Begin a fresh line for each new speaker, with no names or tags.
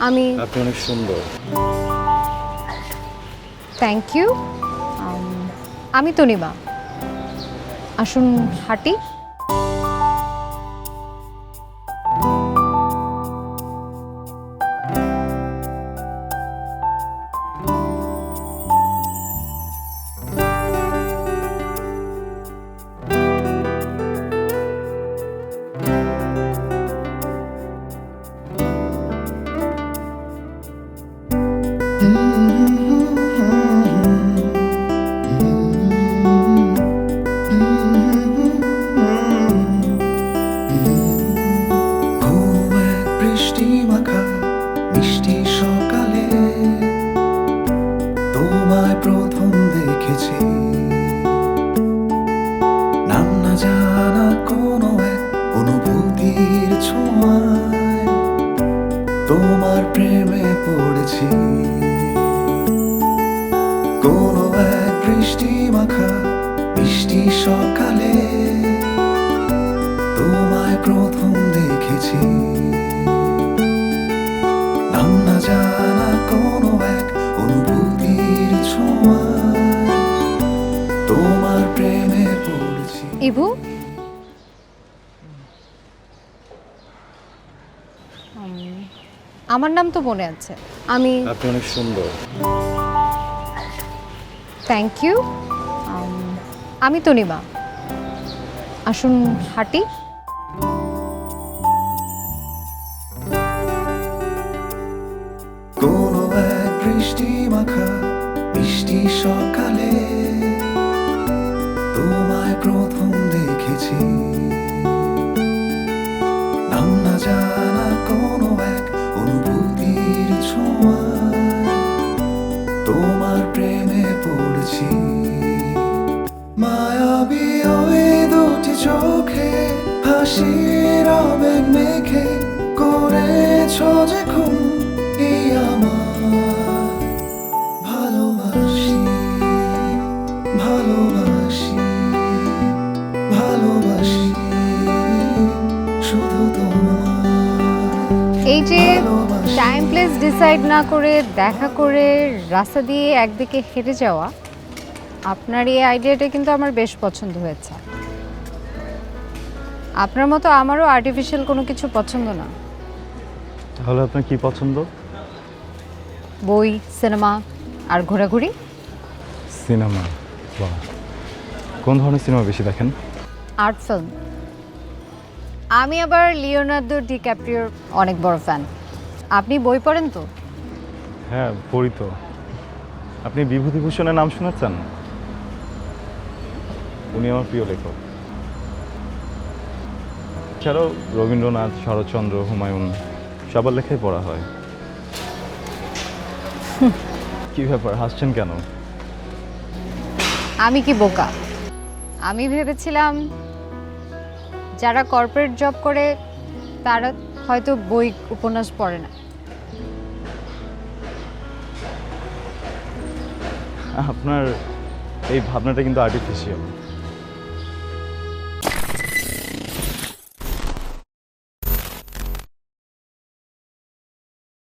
আমি
আপনি অনেক সুন্দর।
থ্যাংক ইউ আমি তনিমা। আসুন হাঁটি।
প্রথম দেখেছি। নাম না জানা কোনো অনুভূতির ছোঁয়ায় তোমার প্রেমে পড়েছি। কোনো এক বৃষ্টি মাখা মিষ্টি সকালে তোমায় প্রথম দেখেছি। নাম না জানা কোনো
ইভু আমার নাম তো মনে আছে। আমি
আপনি অনেক সুন্দর।
থ্যাংক ইউ আমি তনিমা। আসুন হাঁটি।
কোনো এক বৃষ্টি মাখা মিষ্টি সকালে প্রথম দেখেছি। নাম না জানা কোনো এক অনুভূতির ছোঁয়ায় তোমার প্রেমে মায়াবী ওই দুটি চোখে, হাসির আবেগ মেখে করেছ যে ভালোবাসি ভালোবাসি।
এই যে টাইম প্লেস ডিসাইড না করে দেখা করে রাস্তা দিয়ে একদিকে হেঁটে যাওয়া আপনার এই আইডিয়াটা কিন্তু আমার বেশ পছন্দ হয়েছে। আপনার মতো আমারও আর্টিফিশিয়াল কোনো কিছু পছন্দ না।
তাহলে আপনার কি পছন্দ?
বই সিনেমা আর ঘোরাঘুরি?
সিনেমা কোন ধরনের সিনেমা বেশি দেখেন?
Art film. আমি আবার লিওনার্দো ডিক্যাপ্রিওর অনেক বড় ফ্যান আপনি বই পড়েন তো?
হ্যাঁ পড়ি তো। আপনি বিভূতিভূষণের নাম শুনেছেন উনি আমার প্রিয় লেখক। এছাড়াও রবীন্দ্রনাথ শরৎচন্দ্র হুমায়ুন সবার লেখাই পড়া হয়। কি ব্যাপার হাসছেন কেন?
আমি কি বোকা? আমি ভেবেছিলাম যারা কর্পোরেট জব করে, তারা হয়তো বই, উপন্যাস পড়ে না।
আপনার এই ভাবনাটা কিন্তু আর্টিফিশিয়াল